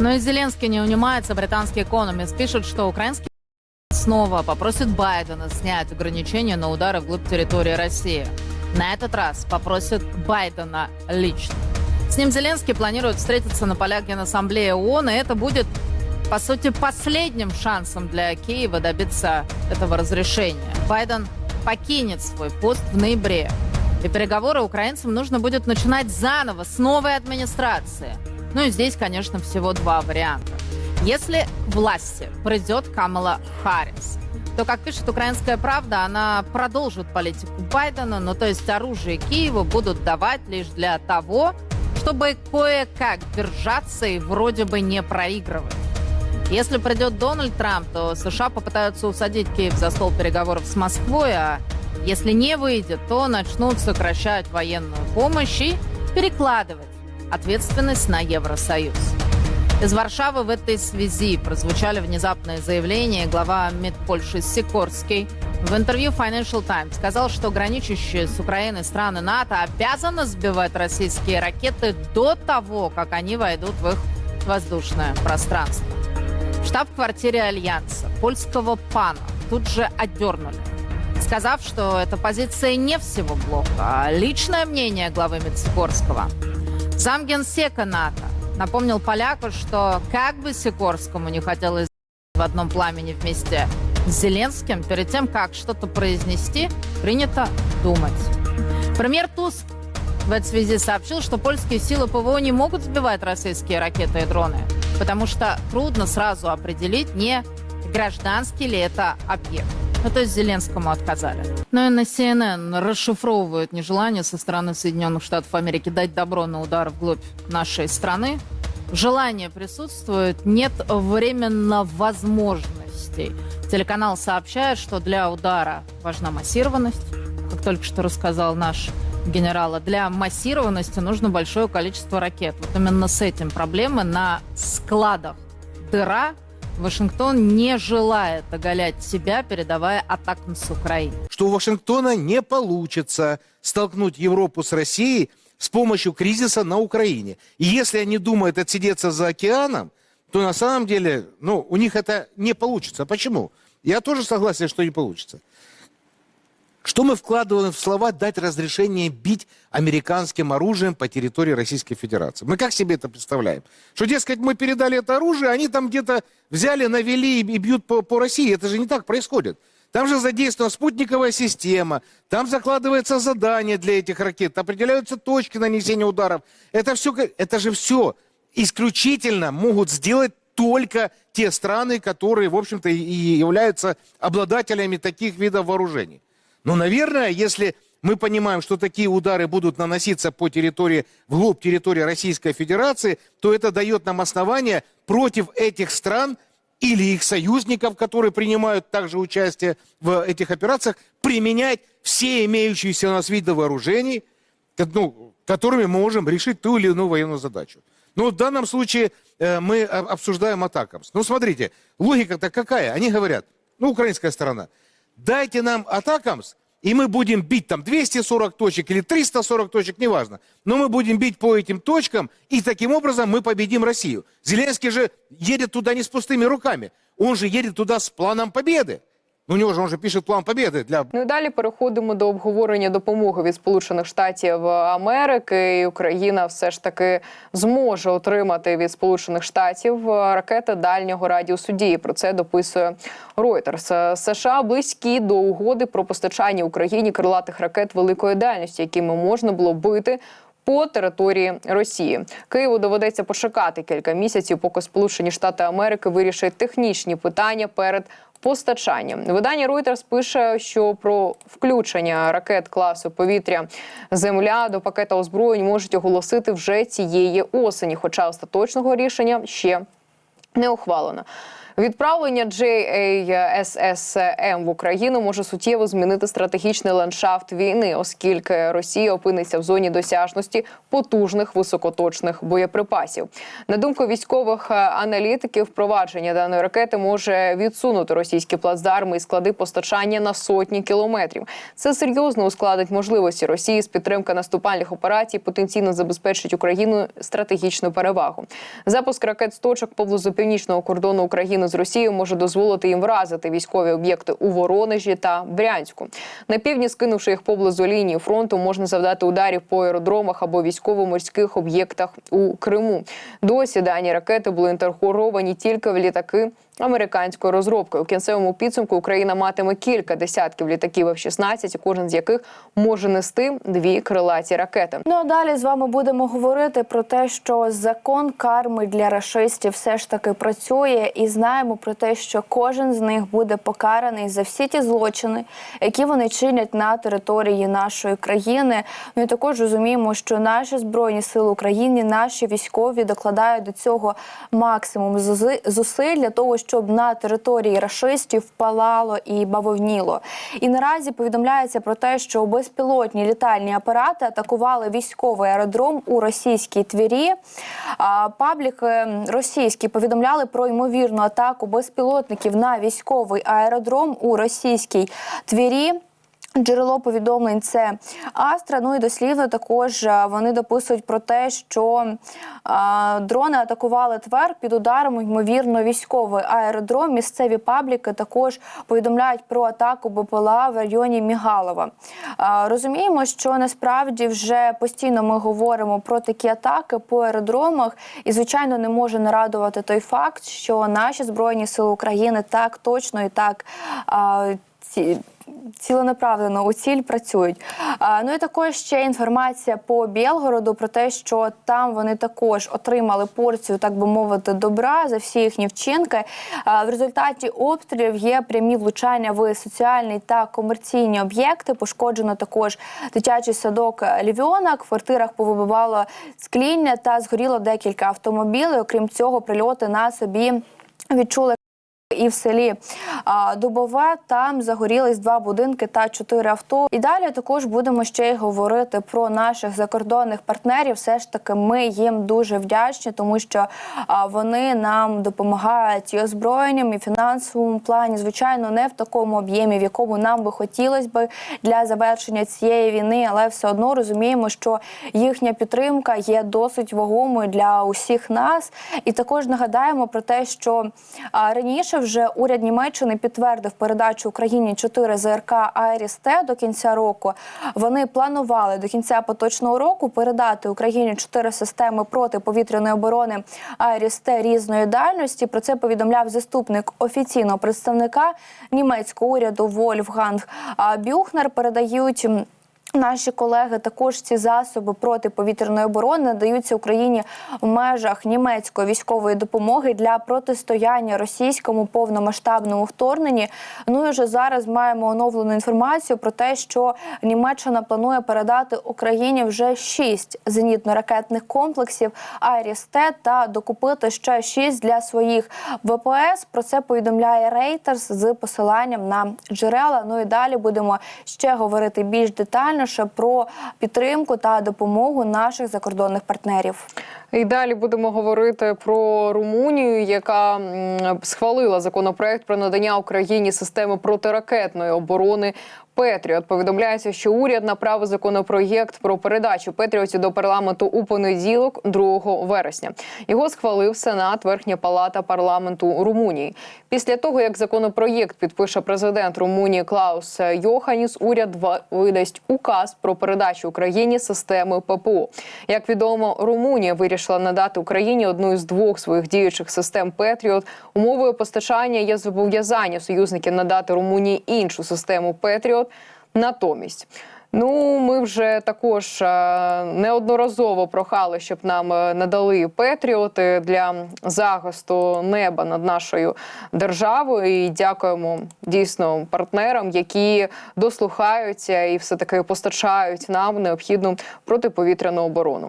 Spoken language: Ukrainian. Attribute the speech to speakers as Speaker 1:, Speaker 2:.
Speaker 1: Но и Зеленский не унимается. Британский экономист пишет, что украинский снова попросит Байдена снять ограничения на удары вглубь территории России. На этот раз попросит Байдена лично. С ним Зеленский планирует встретиться на полях Генассамблеи ООН, и это будет, по сути, последним шансом для Киева добиться этого разрешения. Байден покинет свой пост в ноябре. И переговоры украинцам нужно будет начинать заново, с новой администрации. Ну и здесь, конечно, всего два варианта. Если к власти придет Камала Харрис, то, как пишет «Украинская правда», она продолжит политику Байдена, ну то есть оружие Киеву будут давать лишь для того, чтобы кое-как держаться и вроде бы не проигрывать. Если придет Дональд Трамп, то США попытаются усадить Киев за стол переговоров с Москвой, а если не выйдет, то начнут сокращать военную помощь и перекладывать ответственность на Евросоюз. Из Варшавы в этой связи прозвучали внезапные заявления. Глава МИД Польши Сикорский в интервью Financial Times сказал, что граничащие с Украиной страны НАТО обязаны сбивать российские ракеты до того, как они войдут в их воздушное пространство. В штаб-квартире Альянса польского пана тут же отдернули, сказав, что эта позиция не всего блока, а личное мнение главы Мицкорского. Сам генсека НАТО напомнил поляку, что как бы Сикорскому не хотелось в одном пламени вместе с Зеленским, перед тем, как что-то произнести, принято думать. Премьер Туск в этой связи сообщил, что польские силы ПВО не могут сбивать российские ракеты и дроны, потому что трудно сразу определить, не гражданский ли это объект. Ну, то есть Зеленскому отказали. Но и на CNN расшифровывают нежелание со стороны Соединенных Штатов Америки дать добро на удар вглубь нашей страны. Желание присутствует, нет временно возможностей. Телеканал сообщает, что для удара важна массированность, как только что рассказал наш генерал. А Для массированности нужно большое количество ракет. Вот именно с этим проблемы на складах дыра Вашингтон не желает оголять себя, передавая атакам с Украины.
Speaker 2: что у Вашингтона не получится столкнуть Европу с Россией с помощью кризиса на Украине. И если они думают отсидеться за океаном, то на самом деле, ну, у них это не получится. Почему? Я тоже согласен, что не получится. Что мы вкладываем в слова дать разрешение бить американским оружием по территории Российской Федерации? Мы как себе это представляем? Что, дескать, мы передали это оружие, они там где-то взяли, навели и бьют по, по России. Это же не так происходит. Там же задействована спутниковая система, там закладывается задание для этих ракет, определяются точки нанесения ударов. Это, все, это же все исключительно могут сделать только те страны, которые, в общем-то, и являются обладателями таких видов вооружений. Но, наверное, если мы понимаем, что такие удары будут наноситься по территории, вглубь территории Российской Федерации, то это дает нам основание против этих стран или их союзников, которые принимают также участие в этих операциях, применять все имеющиеся у нас виды вооружений, ну, которыми мы можем решить ту или иную военную задачу. Ну, в данном случае э, мы обсуждаем атакамс. Ну, смотрите, логика-то какая? Они говорят, ну, украинская сторона, дайте нам атакамс, и мы будем бить там 240 точек или 340 точек, неважно. Но мы будем бить по этим точкам, и таким образом мы победим Россию. Зеленский же едет туда не с пустыми руками. Он же едет туда с планом победы. Ну, у него же, он же пишет план победы для
Speaker 3: Ну далі переходимо до обговорення допомоги від Сполучених Штатів Америки. І Україна все ж таки зможе отримати від Сполучених Штатів е, ракети дальнього радіусу дії. Про це дописує Reuters. Е, США близькі до угоди про постачання Україні крилатих ракет великої дальності, якими можна було бити. По території Росії Києву доведеться почекати кілька місяців, поки Сполучені Штати Америки вирішать технічні питання перед постачанням. Видання Reuters пише, що про включення ракет класу повітря Земля до пакета озброєнь можуть оголосити вже цієї осені, хоча остаточного рішення ще не ухвалено. Відправлення JASSM в Україну може суттєво змінити стратегічний ландшафт війни, оскільки Росія опиниться в зоні досяжності потужних високоточних боєприпасів. На думку військових е, аналітиків, впровадження даної ракети може відсунути російські плацдарми і склади постачання на сотні кілометрів. Це серйозно ускладить можливості Росії з підтримки наступальних операцій, потенційно забезпечить Україну стратегічну перевагу. Запуск ракет з точок поблизу північного кордону України з Росією може дозволити їм вразити військові об'єкти у Воронежі та Брянську. На півдні, скинувши їх поблизу лінії фронту, можна завдати ударів по аеродромах або військово-морських об'єктах у Криму. Досі дані ракети були інтергоровані тільки в літаки. Американської розробки у кінцевому підсумку Україна матиме кілька десятків літаків F-16, кожен з яких може нести дві крилаті ракети.
Speaker 4: Ну а далі з вами будемо говорити про те, що закон карми для рашистів все ж таки працює, і знаємо про те, що кожен з них буде покараний за всі ті злочини, які вони чинять на території нашої країни. Ну і також розуміємо, що наші збройні сили України, наші військові докладають до цього максимум зусиль для того, щоб на території рашистів палало і бавовніло. І наразі повідомляється про те, що безпілотні літальні апарати атакували військовий аеродром у російській твірі. Пабліки російські повідомляли про ймовірну атаку безпілотників на військовий аеродром у російській твірі. Джерело повідомлень це Астра. Ну і дослівно також е, вони дописують про те, що е, дрони атакували твер під ударом, ймовірно, військовий аеродром. Місцеві пабліки також повідомляють про атаку БПЛА в районі Мігалова. Е, розуміємо, що насправді вже постійно ми говоримо про такі атаки по аеродромах, і звичайно не може не радувати той факт, що наші збройні сили України так точно і так. ці ціленаправлено у ціль працюють. А, ну і також ще інформація по Білгороду про те, що там вони також отримали порцію, так би мовити, добра за всі їхні вчинки. А, в результаті обстрілів є прямі влучання в соціальні та комерційні об'єкти. Пошкоджено також дитячий садок Львів'яна. В квартирах повибивало скління та згоріло декілька автомобілів. Окрім цього, прильоти на собі відчули. І в селі Дубове там загорілись два будинки та чотири авто. І далі також будемо ще й говорити про наших закордонних партнерів. Все ж таки, ми їм дуже вдячні, тому що вони нам допомагають і озброєнням, і фінансовому плані. Звичайно, не в такому об'ємі, в якому нам би хотілося би для завершення цієї війни, але все одно розуміємо, що їхня підтримка є досить вагомою для усіх нас. І також нагадаємо про те, що раніше вже уряд Німеччини підтвердив передачу Україні 4 ЗРК «Айріс-Т» до кінця року. Вони планували до кінця поточного року передати Україні 4 системи протиповітряної оборони «Айріс-Т» різної дальності. Про це повідомляв заступник офіційного представника німецького уряду Вольфганг Бюхнер. Передають. Наші колеги також ці засоби протиповітряної оборони надаються Україні в межах німецької військової допомоги для протистояння російському повномасштабному вторгненні. Ну і вже зараз маємо оновлену інформацію про те, що Німеччина планує передати Україні вже шість зенітно-ракетних комплексів «Айріс-Т» та докупити ще шість для своїх ВПС. Про це повідомляє Reuters з посиланням на джерела. Ну і далі будемо ще говорити більш детальніше про підтримку та допомогу наших закордонних партнерів.
Speaker 3: І далі будемо говорити про Румунію, яка схвалила законопроект про надання Україні системи протиракетної оборони. Петріот повідомляється, що уряд направив законопроєкт про передачу Петріотів до парламенту у понеділок, 2 вересня. Його схвалив Сенат, Верхня Палата парламенту Румунії. Після того, як законопроєкт підпише президент Румунії Клаус Йоханіс, уряд видасть указ про передачу Україні системи ППО. Як відомо, Румунія вирішила надати Україні одну із двох своїх діючих систем Петріот. Умовою постачання є зобов'язання союзників надати Румунії іншу систему Петріот натомість. Ну, ми вже також е, неодноразово прохали, щоб нам е, надали петріоти для захисту неба над нашою державою. І дякуємо дійсно партнерам, які дослухаються і все таки постачають нам необхідну протиповітряну оборону.